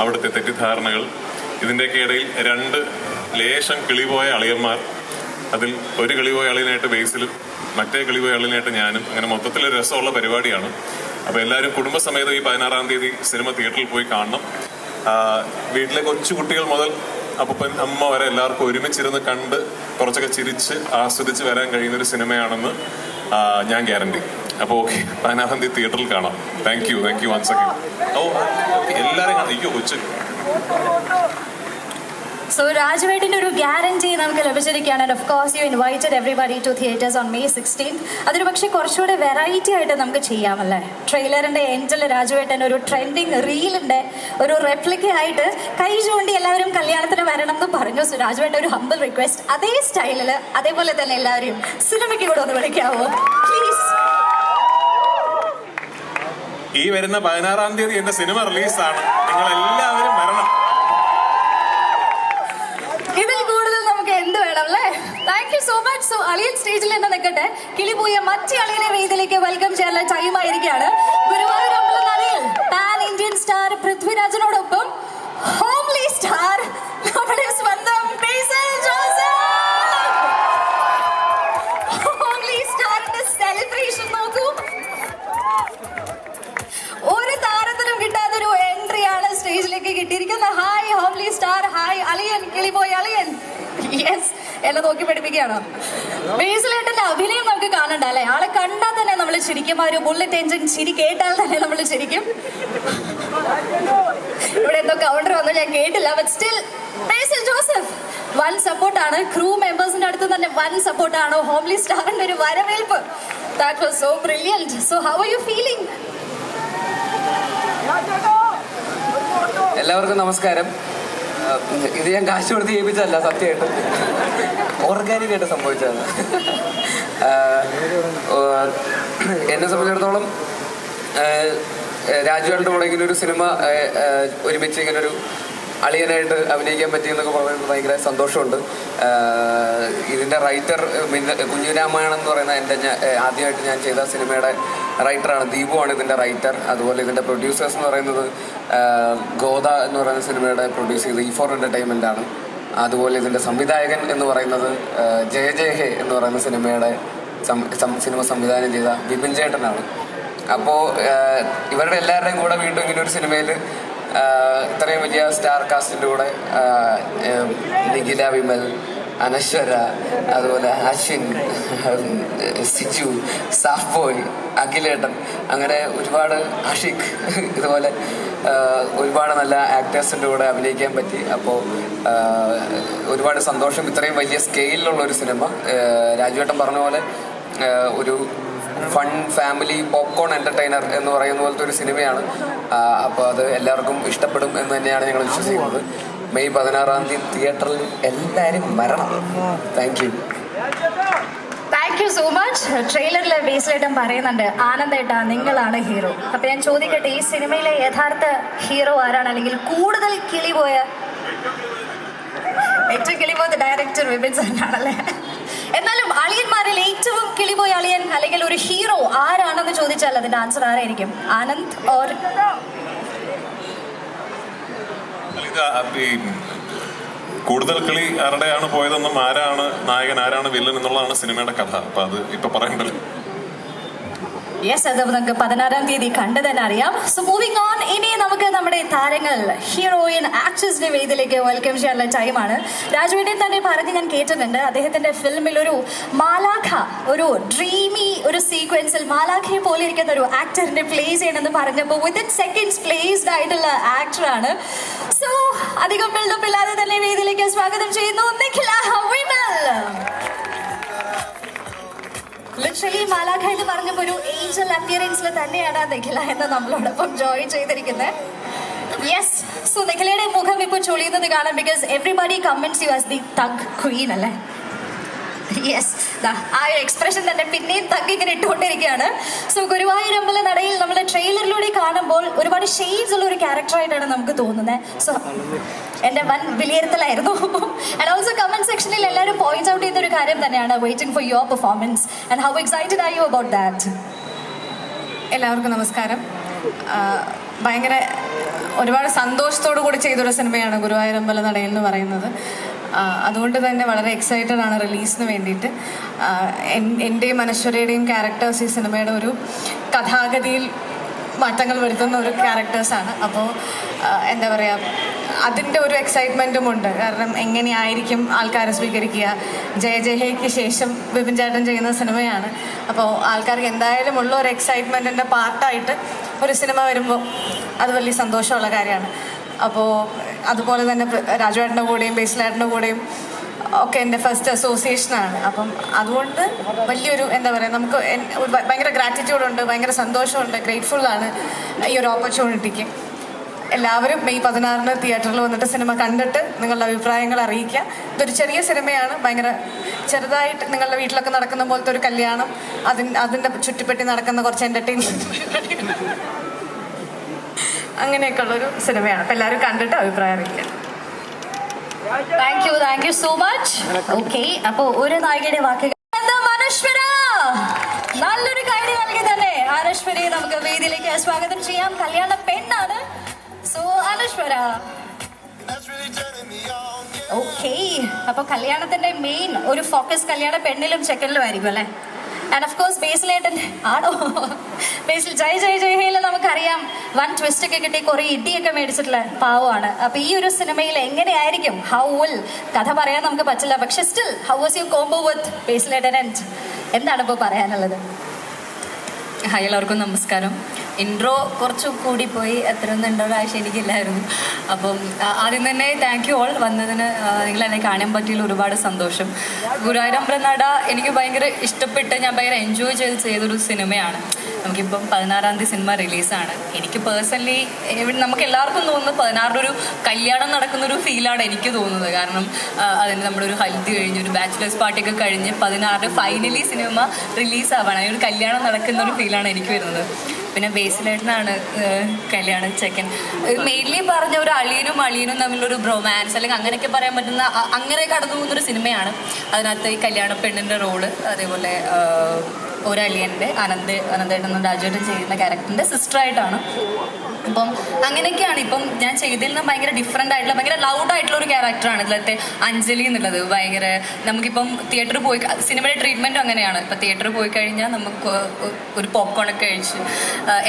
അവിടുത്തെ തെറ്റിദ്ധാരണകൾ ഇതിന്റെയൊക്കെ ഇടയിൽ രണ്ട് ലേശം കിളിപോയ അളിയന്മാർ അതിൽ ഒരു കിളിപോയ അളിയനായിട്ട് ബേസിലും മറ്റേ കിളിവുകളിലായിട്ട് ഞാനും അങ്ങനെ മൊത്തത്തിലൊരു രസമുള്ള പരിപാടിയാണ്. അപ്പോൾ എല്ലാവരും കുടുംബസമേതം ഈ പതിനാറാം തീയതി സിനിമ തിയേറ്ററിൽ പോയി കാണണം. വീട്ടിലെ കൊച്ചു കുട്ടികൾ മുതൽ അപ്പൻ അമ്മ വരെ എല്ലാവർക്കും ഒരുമിച്ചിരുന്ന് കണ്ട് കുറച്ചൊക്കെ ചിരിച്ച് ആസ്വദിച്ച് വരാൻ കഴിയുന്ന ഒരു സിനിമയാണെന്ന് ഞാൻ ഗ്യാരണ്ടി. അപ്പോൾ ഓക്കെ പതിനാറാം തീയതി തിയേറ്ററിൽ കാണാം. Thank you thank you once again ഓ എല്ലാവരെയും കാണാം. അയ്യോ കൊച്ചു. സോ രാജുവേട്ടിന്റെ ഒരു ഗ്യാരണ്ടി നമുക്ക് ലഭിച്ചിരിക്കുകയാണ്. And of course you invited everybody to theatres on May sixteen അതൊരു പക്ഷേ കുറച്ചുകൂടെ വെറൈറ്റി ആയിട്ട് നമുക്ക് ചെയ്യാമല്ലേ? ട്രെയിലറിന്റെ എൻഡിൽ രാജുവേട്ടൻ ഒരു ട്രെൻഡിങ് റീലിന്റെ ഒരു റെപ്ലിക്ക ആയിട്ട് കൈ ചൂണ്ടി എല്ലാവരും കല്യാണത്തിന് വരണം എന്ന് പറഞ്ഞു. സോ രാജുവേട്ടൻ ഒരു ഹമ്പിൾ റിക്വസ്റ്റ് അതേ സ്റ്റൈലിൽ അതേപോലെ തന്നെ എല്ലാവരെയും സിനിമയ്ക്ക് കൂടെ ഒന്ന് വിളിക്കാവോ? പ്ലീസ് ഈ വരുന്ന പതിനാറാം തീയതി എന്റെ സിനിമ റിലീസാണ് നിങ്ങൾ എല്ലാവരും സോ മച്ച് സോ അളിയൻ സ്റ്റേജിൽ നിന്ന് നിൽക്കട്ടെ. കിളി പോയ മറ്റേ അളിയനെ വേദിയിലേക്ക് വെൽക്കം ചെയ്യാനുള്ള ടൈം ആയിരിക്കുകയാണ്. ഗുരുവായൂർ അമ്പലം അളിയൻ പാൻ ഇന്ത്യൻ സ്റ്റാർ പൃഥ്വിരാജിനോടൊപ്പം ഹോംലി സ്റ്റാർ നമ്മുടെ സ്വന്തം ഹോംലി സ്റ്റാറിന്റെ സെലിബ്രേഷൻ നോക്കൂ. ഒരു താരത്തിനും കിട്ടാത്ത ഒരു എൻട്രിയാണ് സ്റ്റേജിലേക്ക് കിട്ടിയിരിക്കുന്നത്. ഹായ് ഹോംലി സ്റ്റാർ ഹായ് അളിയൻ കിളിപോയി അളിയൻ. യെസ് എന്നെ നോക്കി പഠിപ്പിക്കുകയാണോ? ബേസിലേട്ടന്റെ അഭിനയം നമുക്ക് കാണണ്ട അല്ലെ? ആളെ കണ്ടാൽ തന്നെ നമ്മൾ ചിരിക്കും. ആ ഒരു ബുള്ളറ്റ് എഞ്ചിൻ ചിരി കേട്ടാൽ തന്നെ നമ്മൾ ചിരിക്കും. ഇവിടെ എന്തോ കൗണ്ടർ വന്നു ഞാൻ കേട്ടില്ല ബട്ട് സ്റ്റിൽ ബേസിൽ ജോസഫ് വൻ സപ്പോർട്ടാണ് ക്രൂ മെമ്പേഴ്സിന്റെ അടുത്ത് തന്നെ വൻ സപ്പോർട്ടാണ് ഹോംലി സ്റ്റാറിന്റെ ഒരു വരവേൽപ്പ്. That was so brilliant so how are you feeling എല്ലാവർക്കും നമസ്കാരം. ഇത് ഞാൻ കാശ് കൊടുത്ത് ചെയ്യിപ്പിച്ചതല്ല സത്യമായിട്ടും. ഓർഗാനിക്കായിട്ട് സംഭവിച്ചതാണ്. എന്നെ സംബന്ധിച്ചിടത്തോളം രാജുവേട്ടന്റെ കൂടെ ഇങ്ങനെ ഒരു സിനിമ ഒരുമിച്ച് ഇങ്ങനെ ഒരു അളിയനായിട്ട് അഭിനയിക്കാൻ പറ്റിയെന്നൊക്കെ പറയുന്നത് ഭയങ്കര സന്തോഷമുണ്ട്. ഇതിന്റെ റൈറ്റർ കുഞ്ഞുരാമായണം എന്ന് പറയുന്ന എന്റെ ആദ്യമായിട്ട് ഞാൻ ചെയ്ത സിനിമയുടെ റൈറ്ററാണ് ദീപുവാണ് ഇതിന്റെ റൈറ്റർ. അതുപോലെ ഇതിന്റെ പ്രൊഡ്യൂസേഴ്സ് എന്ന് പറയുന്നത് ഗോദ എന്ന് പറയുന്ന സിനിമയുടെ പ്രൊഡ്യൂസ് ചെയ്ത് ഇ ഫോർ എന്റർടൈൻമെന്റ് ആണ് അതുപോലെ ഇതിന്റെ സംവിധായകൻ എന്ന് പറയുന്നത് ജയ ജയ ഹേ എന്ന് പറയുന്ന സിനിമയുടെ സിനിമ സംവിധാനം ചെയ്ത ബിപിൻ ചേട്ടനാണ്. അപ്പോ ഇവരുടെ എല്ലാവരുടെയും കൂടെ വീണ്ടും ഇങ്ങനെ ഒരു സിനിമയിൽ ഇത്രയും വലിയ സ്റ്റാർ കാസ്റ്റിന്റെ കൂടെ നിഖില വിമൽ അനശ്വര അതുപോലെ അശ്വിൻ സിജു സാഫ് ബോയ് അഖിലേട്ടൻ അങ്ങനെ ഒരുപാട് അഷിഖ് ഇതുപോലെ ഒരുപാട് നല്ല ആക്ടേഴ്സിന്റെ കൂടെ അഭിനയിക്കാൻ പറ്റി. അപ്പോൾ ഒരുപാട് സന്തോഷം. ഇത്രയും വലിയ സ്കെയിലുള്ള ഒരു സിനിമ രാജുവേട്ടൻ പറഞ്ഞ പോലെ ഒരു ഫൺ ഫാമിലി പോപ്കോൺ എന്റർടൈനർ എന്ന് പറയുന്ന പോലത്തെ ഒരു സിനിമയാണ് അപ്പോൾ അത് എല്ലാവർക്കും ഇഷ്ടപ്പെടും എന്ന് തന്നെയാണ് ഞങ്ങൾ വിശ്വസിക്കുന്നത്. മെയ് പതിനാറാം തീയതി തിയേറ്ററിൽ എല്ലാവരും വരണം. Thank you thank you so much ട്രെയിലറിൽ ബേസിലേട്ടൻ പറയുന്നുണ്ട് ആനന്ദേട്ടാ നിങ്ങളാണ് ഹീറോ അപ്പൊ ഞാൻ ചോദിക്കട്ടെ ഈ സിനിമയിലെ യഥാർത്ഥ ഹീറോ ആരാണ്? അല്ലെങ്കിൽ കൂടുതൽ കിളി പോയ ഏറ്റവും കിളി പോയത് ഡയറക്ടർ വിപിൻ സാറിനാണല്ലേ എന്നാലും അളിയന്മാരിൽ ഏറ്റവും കിളിപോയ അളിയൻ അല്ലെങ്കിൽ ഒരു ഹീറോ ആരാണെന്ന് ചോദിച്ചാൽ അതിന്റെ ആൻസർ ആരായിരിക്കും? ആനന്ദ് ഓർ കൂടുതൽ കളി ആരുടെയാണ് പോയതെന്നും ആരാണ് നായകൻ ആരാണ് വില്ലൻ എന്നുള്ളതാണ് സിനിമയുടെ കഥ. അപ്പൊ അത് ഇപ്പൊ പറയണ്ടല്ലോ യെസ് അത് നമുക്ക് പതിനാറാം തീയതി കണ്ടു തന്നെ അറിയാം. സോ മൂവിംഗ് ഓൺ ഇനി നമുക്ക് നമ്മുടെ താരങ്ങൾ ഹീറോയിൻ ആക്ട്രസിന്റെ വേദിയിലേക്ക് വെൽക്കം ചെയ്യാനുള്ള ടൈമാണ് രാജുവേട്ടൻ തന്നെ പറഞ്ഞ് ഞാൻ കേട്ടിട്ടുണ്ട്. അദ്ദേഹത്തിന്റെ ഫിലിമിൽ ഒരു മാലാഖ ഒരു ഡ്രീമി ഒരു സീക്വൻസിൽ മാലാഖയെ പോലെ ഇരിക്കുന്ന ഒരു ആക്ടറിനെ പ്ലേ ചെയ്യണമെന്ന് പറഞ്ഞപ്പോൾ വിത്തിൻ സെക്കൻഡ്സ് പ്ലേസ്ഡ് ആയിട്ടുള്ള ആക്ടറാണ് സോ അധികം ബിൽഡപ്പ് ഇല്ലാതെ തന്നെ വേദിയിലേക്ക് സ്വാഗതം ചെയ്യുന്നു. നിഖില വിമൽ ലിറ്ററലി മാലാഖ എന്ന് പറഞ്ഞപ്പോ ഒരു ഏഞ്ചൽ അപ്പിയറൻസിൽ തന്നെയാണ് നിഖില എന്ന് നമ്മളോടൊപ്പം ജോയിൻ ചെയ്തിരിക്കുന്നത് യെസ് സോ നിഖിലയുടെ മുഖം ഇപ്പോൾ ചൊളിയുന്നത് കാണാം because everybody comments you as the thug queen അല്ലേ? യെസ് ആ ഒരു എക്സ്പ്രഷൻ തന്നെ പിന്നെയും തക്ക ഇങ്ങനെ ഇട്ടുകൊണ്ടിരിക്കുകയാണ്. സോ ഗുരുവായൂരമ്പല നടയിൽ നമ്മൾ ട്രെയിലറിലൂടെ കാണുമ്പോൾ ഒരുപാട് ഷെയ്ഡ്സ് ഉള്ള ഒരു ക്യാരക്ടറായിട്ടാണ് നമുക്ക് തോന്നുന്നത്. സോ എന്റെ വൻ വിലയിരുത്തലായിരുന്നു. ആൻഡ് ഓൾസോ കമന്റ് സെക്ഷനിൽ എല്ലാവരും പോയിന്റ് ഔട്ട് ചെയ്യുന്ന ഒരു കാര്യം തന്നെയാണ് waiting for your performance and how excited are you about that എല്ലാവർക്കും നമസ്കാരം. ഭയങ്കര ഒരുപാട് സന്തോഷത്തോടു കൂടി ചെയ്തൊരു സിനിമയാണ് ഗുരുവായൂരമ്പല നടയിൽ എന്ന് പറയുന്നത്. അതുകൊണ്ട് തന്നെ വളരെ എക്സൈറ്റഡ് ആണ് റിലീസിന് വേണ്ടിയിട്ട്. എന്റെയും അനശ്വരയുടെയും ക്യാരക്ടേഴ്സ് ഈ സിനിമയുടെ ഒരു കഥാഗതിയിൽ മാറ്റങ്ങൾ വരുത്തുന്ന ഒരു ക്യാരക്ടേഴ്സാണ് അപ്പോൾ എന്താ പറയുക അതിന്റെ ഒരു എക്സൈറ്റ്മെന്റും ഉണ്ട്. കാരണം എങ്ങനെയായിരിക്കും ആൾക്കാരെ സ്വീകരിക്കുക? ജയ ജയഹയ്ക്ക് ശേഷം വിപിൻ ചേട്ടൻ ചെയ്യുന്ന സിനിമയാണ് അപ്പോൾ ആൾക്കാർക്ക് എന്തായാലും ഉള്ള ഒരു എക്സൈറ്റ്മെന്റിന്റെ പാർട്ടായിട്ട് ഒരു സിനിമ വരുമ്പോൾ അത് വലിയ സന്തോഷമുള്ള കാര്യമാണ്. അപ്പോൾ അതുപോലെ തന്നെ രാജുവേട്ടന്റെ കൂടെയും ബേസിലേട്ടന്റെ കൂടെയും ഒക്കെ എന്റെ ഫസ്റ്റ് അസോസിയേഷനാണ്. അപ്പം അതുകൊണ്ട് വലിയൊരു എന്താ പറയുക നമുക്ക് ഭയങ്കര ഗ്രാറ്റിറ്റ്യൂഡുണ്ട് ഭയങ്കര സന്തോഷമുണ്ട് ഗ്രേറ്റ്ഫുള്ളാണ് ഈ ഒരു ഓപ്പർച്യൂണിറ്റിക്ക് എല്ലാവരും മെയ് പതിനാറിന് തിയേറ്ററിൽ വന്നിട്ട് സിനിമ കണ്ടിട്ട് നിങ്ങളുടെ അഭിപ്രായങ്ങൾ അറിയിക്കുക. ഇതൊരു ചെറിയ സിനിമയാണ് ഭയങ്കര ചെറുതായിട്ട് നിങ്ങളുടെ വീട്ടിലൊക്കെ നടക്കുന്ന പോലത്തെ ഒരു കല്യാണം അതിൻ അതിന്റെ ചുറ്റിപ്പറ്റി നടക്കുന്ന കുറച്ച് എന്റർടൈൻമെന്റ് അങ്ങനെയൊക്കെയുള്ളൊരു സിനിമയാണ്. അപ്പം എല്ലാവരും കണ്ടിട്ട് അഭിപ്രായം ഇല്ല thank you thank you so much okay അപ്പോൾ ഒരു നായികയുടെ വാക്കുകൾ നല്ലൊരു കാര്യം നൽകി തന്നെ. അനശ്വരയെ നമുക്ക് വേദിയിലേക്ക് സ്വാഗതം ചെയ്യാം. കല്യാണ പെണ്ണാണ്. സോ അനശ്വര. ഓക്കെ അപ്പൊ കല്യാണത്തിന്റെ മെയിൻ ഒരു ഫോക്കസ് കല്യാണ പെണ്ണിലും ചെക്കനിലും ആയിരിക്കും അല്ലേ? ആൻഡ് ഓഫ് ബേസിലേട്ടൻ ആണോ? ബേസിൽ ജയ് ജയ് ജയ് ഹേല നമുക്കറിയാം. വൺ ട്വിസ്റ്റ് ഒക്കെ കിട്ടി കുറെ ഇടിയൊക്കെ മേടിച്ചിട്ടുള്ള പാവമാണ്. അപ്പൊ ഈ ഒരു സിനിമയിൽ എങ്ങനെയായിരിക്കും? ഹൗ വിൽ കഥ പറയാൻ നമുക്ക് പറ്റില്ല. പക്ഷെ still how was you combo with ബേസിലേട്ടൻ എന്താണ് ഇപ്പോൾ പറയാനുള്ളത്? ഹായ് എല്ലാവർക്കും നമസ്കാരം. ഇൻട്രോ കുറച്ച് കൂടിപ്പോയി അത്രയൊന്നും ഇൻട്രോ ആവശ്യം എനിക്കില്ലായിരുന്നു അപ്പം ആദ്യം തന്നെ താങ്ക് യു ഓൾ വന്നതിന് നിങ്ങൾ എന്നെ കാണാൻ പറ്റിയതിൽ ഒരുപാട് സന്തോഷം. ഗുരുവായൂരം നട എനിക്ക് ഭയങ്കര ഇഷ്ടപ്പെട്ട് ഞാൻ ഭയങ്കര എൻജോയ് ചെയ്ത് ചെയ്തൊരു സിനിമയാണ്. നമുക്കിപ്പം പതിനാറാം തീയതി സിനിമ റിലീസാണ്. എനിക്ക് പേഴ്സണലി നമുക്ക് എല്ലാവർക്കും തോന്നുന്നു പതിനാറിന്റെ ഒരു കല്യാണം നടക്കുന്നൊരു ഫീലാണ് എനിക്ക് തോന്നുന്നത്. കാരണം അതിന് നമ്മുടെ ഒരു ഹൽദി കഴിഞ്ഞ് ഒരു ബാച്ചിലേഴ്സ് പാർട്ടിയൊക്കെ കഴിഞ്ഞ് പതിനാറിന് ഫൈനലി സിനിമ റിലീസ് ആവാണ് ഒരു കല്യാണം നടക്കുന്ന ഒരു ഫീലാണ് എനിക്ക് വരുന്നത്. പിന്നെ ബേസിലായിട്ടാണ് കല്യാണം ചെക്കൻ മെയിൻലി പറഞ്ഞ ഒരു അളിയനും അളിയനും തമ്മിലൊരു ബ്രൊമാൻസ് അല്ലെങ്കിൽ അങ്ങനെയൊക്കെ പറയാൻ പറ്റുന്ന അങ്ങനെ കടന്നു പോകുന്ന ഒരു സിനിമയാണ്. അതിനകത്ത് ഈ കല്യാണ പെണ്ണിന്റെ റോൾ അതേപോലെ ആ, ഒരു അളിയന്റെ അനന്ത് അനന്തേട്ടനും രാജുവേട്ടൻ ചെയ്യുന്ന ക്യാരക്ടറിന്റെ സിസ്റ്ററായിട്ടാണ്. അപ്പം അങ്ങനെയൊക്കെയാണ് ഇപ്പം ഞാൻ ചെയ്തതിൽ നിന്ന് ഭയങ്കര ഡിഫറെന്റ് ആയിട്ടുള്ള ഭയങ്കര ലൗഡ് ആയിട്ടുള്ള ഒരു ക്യാരക്ടറാണ് ഇതിലത്തെ അഞ്ജലി എന്നുള്ളത്. ഭയങ്കര നമുക്കിപ്പം തിയേറ്ററിൽ പോയി സിനിമയുടെ ട്രീറ്റ്മെന്റും അങ്ങനെയാണ്. ഇപ്പം തിയേറ്ററിൽ പോയി കഴിഞ്ഞാൽ നമുക്ക് ഒരു പോപ്കോൺ ഒക്കെ കഴിച്ച്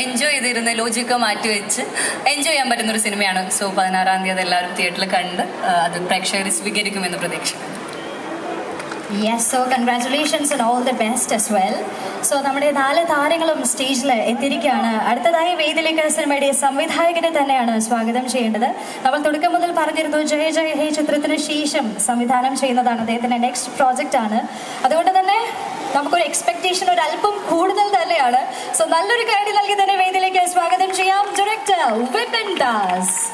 എൻജോയ് ചെയ്തിരുന്ന ലോജിയൊക്കെ മാറ്റി വെച്ച് എൻജോയ് ചെയ്യാൻ പറ്റുന്ന ഒരു സിനിമയാണ് സോ പതിനാറാം തീയതി എല്ലാവരും തിയേറ്ററിൽ കണ്ട് അത് പ്രേക്ഷകർ സ്വീകരിക്കുമെന്ന് പ്രതീക്ഷിക്കുന്നു. Yes so congratulations and all the best as well so നമ്മുടെ നാല് താരങ്ങളും സ്റ്റേജിൽ എത്തിയിരിക്കുകയാണ്. അടുത്തതായി വേദിലേക്ക് സിനിമയുടെ സംവിധായകനെ തന്നെയാണ് സ്വാഗതം ചെയ്യേണ്ടത്. നമ്മൾ തുടക്കം മുതൽ പറഞ്ഞിരുന്നു ജയ ജയ ഹേ ചിത്രത്തിന് ശേഷം സംവിധാനം ചെയ്യുന്നതാണ് അദ്ദേഹത്തിന്റെ നെക്സ്റ്റ് പ്രോജക്റ്റ് ആണ്. അതുകൊണ്ട് തന്നെ നമുക്കൊരു എക്സ്പെക്ടേഷൻ ഒരു അല്പം കൂടുതൽ തന്നെയാണ്. സോ നല്ലൊരു കാര്യം നൽകി തന്നെ വേദിയിലേക്ക് സ്വാഗതം ചെയ്യാം. ഡയറക്ടർ വിപിൻ ദാസ്.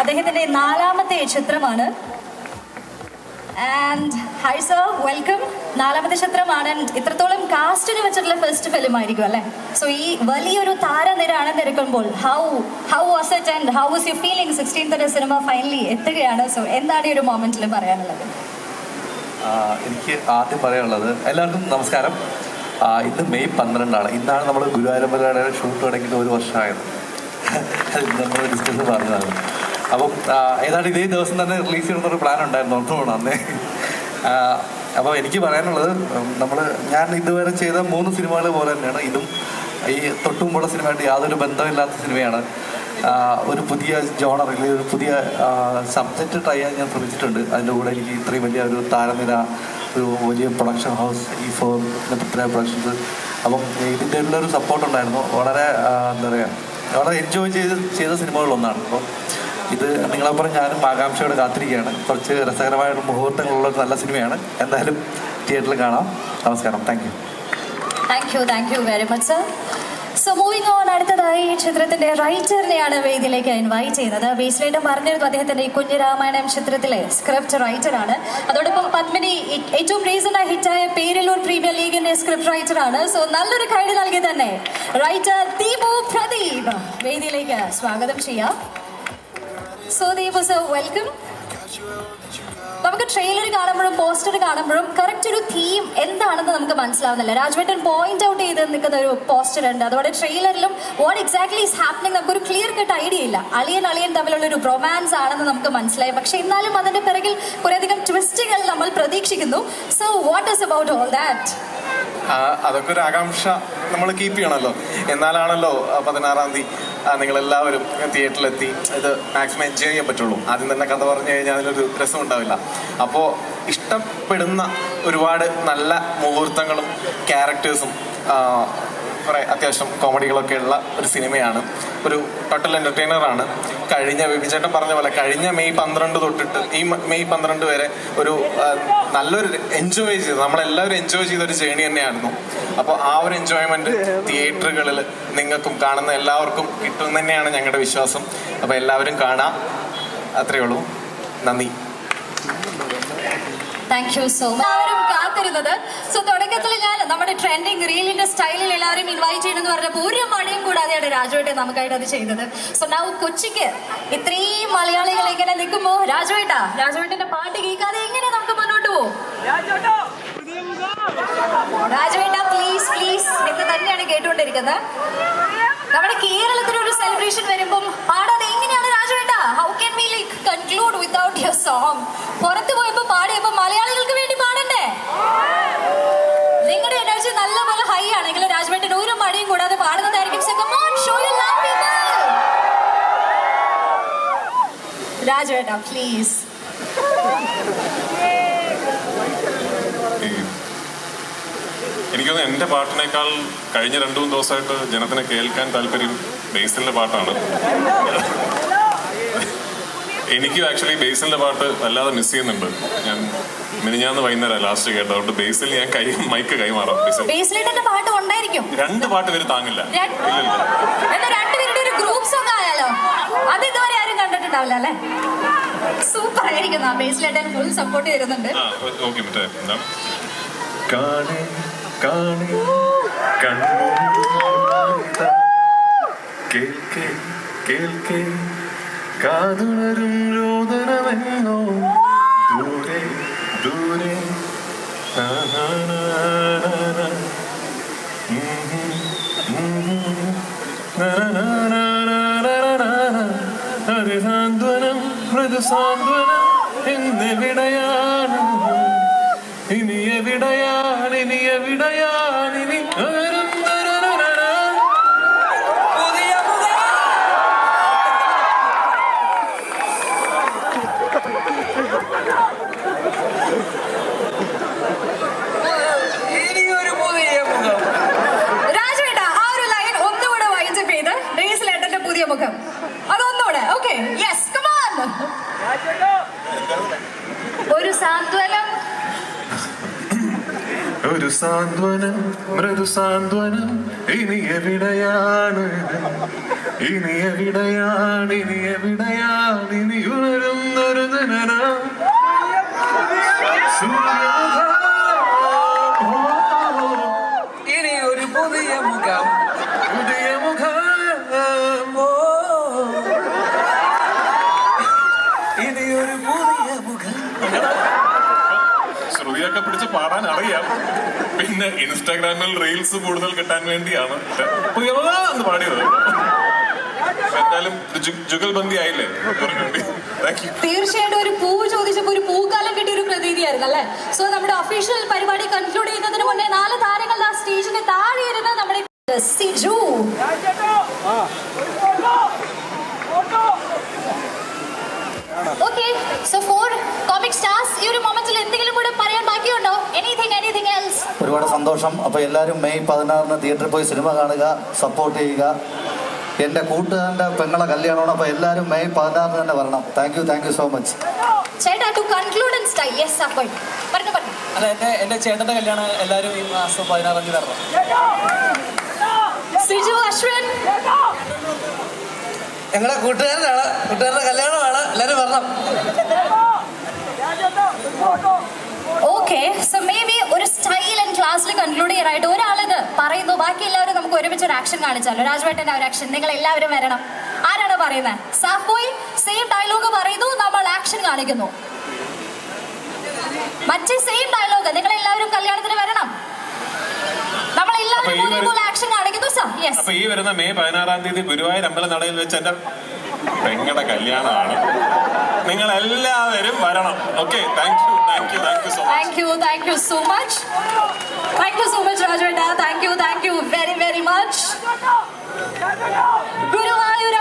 അദ്ദേഹത്തിന്റെ നാലാമത്തെ ചിത്രമാണ് ആൻഡ് ഹൈ സർ വെൽക്കം നാലാമത്തെ ശത്രമാണ് ഇത്രത്തോളം കാസ്റ്റിന് വെച്ചിട്ടുള്ള ഫസ്റ്റ് ഫിലിം ആയിരിക്കും അല്ലേ? സോ ഈ വലിയൊരു താരനിര അണിനിരക്കുമ്പോൾ how how was it and how was you feeling സിക്സ്റ്റീൻത്തിന്റെ സിനിമ ഫൈനലി എത്തുകയാണ്? സോ എന്താണ് ഈ ഒരു മൊമെന്റിൽ പറയാനുള്ളത്? എനിക്ക് ആദ്യം പറയാനുള്ളത് എല്ലാവർക്കും നമസ്കാരം. ഇന്ന് മെയ് പന്ത്രണ്ടാണ്. ഇന്നാണ് നമ്മൾ ഗുരുവായൂരമ്പലയുടെ ഷൂട്ട് തുടങ്ങിയിട്ട് ഒരു വർഷമായത്. നമ്മൾ ഡിസ്കസ് പറഞ്ഞതാണ്. അപ്പം ഏതാണ്ട് ഇതേ ദിവസം തന്നെ റിലീസ് ചെയ്യണമെന്നൊരു പ്ലാൻ ഉണ്ടായിരുന്നു. ഓർമ്മ അന്നേ. അപ്പോൾ എനിക്ക് പറയാനുള്ളത് നമ്മൾ ഞാൻ ഇതുവരെ ചെയ്ത മൂന്ന് സിനിമകൾ പോലെ തന്നെയാണ്. ഇതും ഈ തൊട്ടുമുമ്പുള്ള സിനിമയായിട്ട് യാതൊരു ബന്ധമില്ലാത്ത സിനിമയാണ്. ഒരു പുതിയ അല്ലെങ്കിൽ ഒരു പുതിയ സബ്ജക്റ്റ് ട്രൈ ചെയ്യാൻ ഞാൻ ശ്രമിച്ചിട്ടുണ്ട്. അതിന്റെ കൂടെ എനിക്ക് ഇത്രയും വലിയ ഒരു താരനിര ഒരു വലിയ പ്രൊഡക്ഷൻ ഹൗസ് ഈ ഫോർ പൃഥ്വിരാജ് പ്രൊഡക്ഷൻസ് അപ്പം ഇതിന്റെ ഉള്ളൊരു സപ്പോർട്ട് ഉണ്ടായിരുന്നു. വളരെ എന്താ പറയുക വളരെ എൻജോയ് ചെയ്ത് ചെയ്ത സിനിമകളിലൊന്നാണ് അപ്പം ഇത് നിങ്ങളപ്പുറം ഞാനും ആകാംക്ഷയോടെ കാത്തിരിക്കുകയാണ്. കുറച്ച് രസകരമായ മുഹൂർത്തങ്ങളുള്ള നല്ല സിനിമയാണ്. എന്തായാലും തിയേറ്ററിൽ കാണാം. നമസ്കാരം. Thank you thank you thank you very much sir so moving on അടുത്തതായി ഈ ചിത്രത്തിന്റെ റൈറ്ററിനെയാണ് വേദിയിലേക്ക് ഇൻവൈറ്റ് ചെയ്യുന്നത്. ബേസിലായിട്ട് പറഞ്ഞിരുന്നു അദ്ദേഹത്തിന്റെ ഈ കുഞ്ഞു രാമായണം ചിത്രത്തിലെ സ്ക്രിപ്റ്റ് റൈറ്റർ ആണ് അതോടൊപ്പം പത്മിനി ഏറ്റവും റീസെന്റ് ആയി പേരിലൂർ പ്രീമിയർ ലീഗിന്റെ സ്ക്രിപ്റ്റ് റൈറ്ററാണ് സോ നല്ലൊരു കൈഡ് നൽകി തന്നെ. റൈറ്റർ ദീപു പ്രദീപ്. വേദിയിലേക്ക് സ്വാഗതം ചെയ്യാം. സോ ദേവ് വെൽക്കം നമുക്ക് ട്രെയിലർ കാണുമ്പോഴും പോസ്റ്റർ കാണുമ്പോഴും കറക്റ്റ് ഒരു തീം എന്താണെന്ന് നമുക്ക് മനസ്സിലാവുന്നില്ല. രാജ്വേട്ടൻ പോയിന്റ് ഔട്ട് ചെയ്ത് നിൽക്കുന്ന ഒരു പോസ്റ്റർ ഉണ്ട്. അതുപോലെ ട്രെയിലറിലും വാട്ട് എക്സാക്ട്ലി ഈസ് ഹാപ്പനിങ് നമുക്ക് ഒരു ക്ലിയർ കട്ട് ഐഡിയ ഇല്ല. അളിയൻ അളിയൻ തമ്മിലുള്ള ഒരു റൊമാൻസ് ആണെന്ന് നമുക്ക് മനസ്സിലായി. പക്ഷെ എന്നാലും അതിന്റെ പിറകിൽ കുറേയധികം ട്വിസ്റ്റുകൾ നമ്മൾ പ്രതീക്ഷിക്കുന്നു. So what is about all that അതൊക്കെ ഒരു ആകാംക്ഷ നമ്മൾ കീപ്പ് ചെയ്യണമല്ലോ. എന്നാലാണല്ലോ പതിനാറാം തീയതി. നിങ്ങൾ എല്ലാവരും തിയേറ്ററിലെത്തി. ഇത് മാക്സിമം എൻജോയ് ചെയ്യാൻ പറ്റുള്ളൂ. ആദ്യം തന്നെ കഥ പറഞ്ഞു കഴിഞ്ഞാൽ അതിനൊരു രസം ഉണ്ടാവില്ല. അപ്പോൾ ഇഷ്ടപ്പെടുന്ന ഒരുപാട് നല്ല മുഹൂർത്തങ്ങളും ക്യാരക്ടേഴ്സും കുറേ അത്യാവശ്യം കോമഡികളൊക്കെ ഉള്ള ഒരു സിനിമയാണ്. ഒരു ടോട്ടൽ എന്റർടൈനറാണ് കഴിഞ്ഞ വിഭിചേട്ടൻ പറഞ്ഞ പോലെ കഴിഞ്ഞ മെയ് പന്ത്രണ്ട് തൊട്ടിട്ട് ഈ മെയ് പന്ത്രണ്ട് വരെ ഒരു നല്ലൊരു എൻജോയ് ചെയ്ത് നമ്മളെല്ലാവരും എൻജോയ് ചെയ്ത ഒരു ജേണി തന്നെയായിരുന്നു. അപ്പോൾ ആ ഒരു എൻജോയ്മെന്റ് തിയേറ്ററുകളിൽ നിങ്ങൾക്കും കാണുന്ന എല്ലാവർക്കും കിട്ടും തന്നെയാണ് ഞങ്ങളുടെ വിശ്വാസം. അപ്പോൾ എല്ലാവരും കാണാം. അത്രയേ ഉള്ളൂ. നന്ദി. താങ്ക് യു സോ മച്ച് കാത്തിരുന്നത് സോ തുടക്കത്തിൽ ഞാൻ നമ്മുടെ ട്രെൻഡിങ് റീലിന്റെ സ്റ്റൈലിൽ എല്ലാവരും ഇൻവൈറ്റ് ചെയ്യണമെന്ന് പറഞ്ഞപ്പോൾ ഒരു മണിയും കൂടാതെയാണ് രാജുവേട്ടൻ നമുക്കായിട്ട് അത് ചെയ്തത്. സോ നൗ കൊച്ചിക്ക് ഇത്രയും മലയാളികൾ ഇങ്ങനെ നിൽക്കുമ്പോ രാജുവേട്ടാ രാജുവേട്ടന്റെ പാട്ട് കേൾക്കാതെ എങ്ങനെ നമുക്ക് മുന്നോട്ട് പോകും രാജുവേട്ട പ്ലീസ് പ്ലീസ് എന്ന് തന്നെയാണ് കേട്ടുകൊണ്ടിരിക്കുന്നത്. നമ്മുടെ കേരളത്തിൽ ഒരു സെലിബ്രേഷൻ വരുമ്പം പാടാതെ എങ്ങനെയാണ് രാജുവേട്ട? How can we like conclude without your song പുറത്തു പോയപ്പോ പാടിയപ്പോ മലയാളികൾക്ക് വേണ്ടി പാടണ്ടേ നിങ്ങളുടെ എനർജി നല്ലപോലെ ഹൈ ആണെങ്കിൽ രാജുവേട്ടൻ ഒരു മടിയും കൂടാതെ പാടുന്നതായിരിക്കും So come on, show your രാജുവേട്ടാ now, please. എനിക്ക് തോന്നുന്നു എന്റെ പാട്ടിനേക്കാൾ കഴിഞ്ഞ രണ്ടു മൂന്ന് ദിവസമായിട്ട് ജനത്തിന് കേൾക്കാൻ താല്പര്യം ബേസിലിന്റെ പാട്ടാണ്. എനിക്കും ആക്ച്വലി ബേസിലിന്റെ പാട്ട് വല്ലാതെ മിസ് ചെയ്യുന്നുണ്ട്. ഞാൻ മിനിഞ്ഞാന്ന് വൈകുന്നേരം ലാസ്റ്റ് കേട്ടത്. അതുകൊണ്ട് ബേസിൽ ഞാൻ കൈ മൈക്ക് കൈമാറാം ബേസിലിന്റെ പാട്ട് ഉണ്ടായിരിക്കും. രണ്ട് പാട്ട് ഇവർ താങ്ങില്ല. ഇല്ല ഇല്ല കണ്ടിട്ടുണ്ടാവില്ല അല്ലേ? സൂപ്പർ ആയിരിക്കും ബേസിലേട്ടൻ ഫുൾ സപ്പോർട്ട് ചെയ്യുന്നുണ്ട് കാതുണരും രോദനമെന്നോ? ദൂരെ ദൂരെ na, na, na, മൃദുസാന്ത്വനം എന്നെവിടെയാണ് ഇനി എവിടെയാണ് ഇനി എവിടെയാണ് ഇനി വരുന്നൊരു പുതിയ മുഖം ഇനിയൊരു പുതിയ മുഖം രാജുവേട്ടാ ആ ഒരു ലൈൻ ഒന്നുകൂടെ വൈൻഡപ്പ് ചെയ്ത് ബേസ്ലേട്ടന്റെ പുതിയ മുഖം അതൊന്നുകൂടെ ഓക്കെ യെസ് കമാൻ ഒരു സാന്ത്വനം ഒരു സാന്ത്വനം മൃദു സാന്ത്വനം ഇനി എവിടെയാണ് ഇനി എവിടെയാണ് ഇനി എവിടെയാണ് ഇനി ഉണരുന്നൊരു നനന ഇനി ശ്രുതിയൊക്കെ പിടിച്ച് പാടാൻ അറിയാം. പിന്നെ ഇൻസ്റ്റാഗ്രാമിൽ റീൽസ് കൂടുതൽ കിട്ടാൻ വേണ്ടിയാണ്. എന്ന് പാടിയത്. എന്തായാലും ജുഗൽബന്ദി ആയില്ലേ? തീർച്ചയായിട്ടും ഒരു പൂ ചോദിച്ചപ്പോൾ ഒരു പൂക്കാലം കിട്ടിയ ഒരു പ്രതീതിയായിരുന്നു അല്ലേ? സോ നമ്മുടെ ഒഫീഷ്യൽ പരിപാടി കൺക്ലൂഡ് ചെയ്യുന്നതിന് മുന്നേ നാല് താരങ്ങൾ ആ സ്റ്റേജിന് താഴെ ഇരുന്ന് നമ്മുടെ Siju. Okay so four comic stars ഈ ഒരു മൊമെന്റിൽ എന്തെങ്കിലും ഒരുപാട് സന്തോഷം. അപ്പോൾ എല്ലാവരും മെയ് പതിനാറിന് തിയേറ്ററിൽ പോയി സിനിമ കാണുക സപ്പോർട്ട് ചെയ്യുക. എന്റെ കൂട്ടുകാരന്റെ പെങ്ങളെ കല്യാണമാണ് അപ്പോൾ എല്ലാവരും മെയ് പതിനാറിന് തന്നെ വരണം. Thank you thank you so much അല്ല എന്റെ എന്റെ ചേട്ടന്റെ കല്യാണം എല്ലാവരും ഈ മാസം പതിനാറാം തീയതി അശ്വിൻ. ഞങ്ങളുടെ കൂട്ടുകാരനാണ്. കൂട്ടുകാരുടെ കല്യാണമാണ്. എല്ലാവരും വരണം. ഓക്കെ സോ മേ ബി ഒരു സ്റ്റൈൽ ആൻഡ് ക്ലാസ്സിൽ കൺക്ലൂഡ് ചെയ്യാനായിട്ട് ഒരാളിത് പറയുന്നു. ബാക്കി എല്ലാവരും നമുക്ക് ഒരുമിച്ച് ഒരു ആക്ഷൻ കാണിച്ചാലോ? രാജുവേട്ടന്റെ ഒരു ആക്ഷൻ നിങ്ങൾ എല്ലാവരും വരണം. ആരാണ് പറയുന്നത് സാഫ് സെയിം ഡയലോഗ് പറയുന്നു. നമ്മൾ ആക്ഷൻ കാണിക്കുന്നു. മറ്റേ സെയിം ഡയലോഗ് നിങ്ങൾ എല്ലാവരും കല്യാണത്തിന് വരണം നമ്മൾ എല്ലാവരും അപ്പൊ ഈ വരും- ഒരേപോലെ ആക്ഷൻ കാണിക്കുന്നു സാർ യെസ് അപ്പൊ ഈ വരുന്ന മെയ് പതിനാറാം തീയതി ഗുരുവായൂർ അമ്പല നടയിൽ വെച്ച് എന്റെ പെങ്ങളുടെ കല്യാണമാണ് നിങ്ങൾ എല്ലാവരും വരണം okay thank you thank you thank you so thank you thank you so much thank you so much രാജുവേട്ട thank you thank you very very much Guruvayur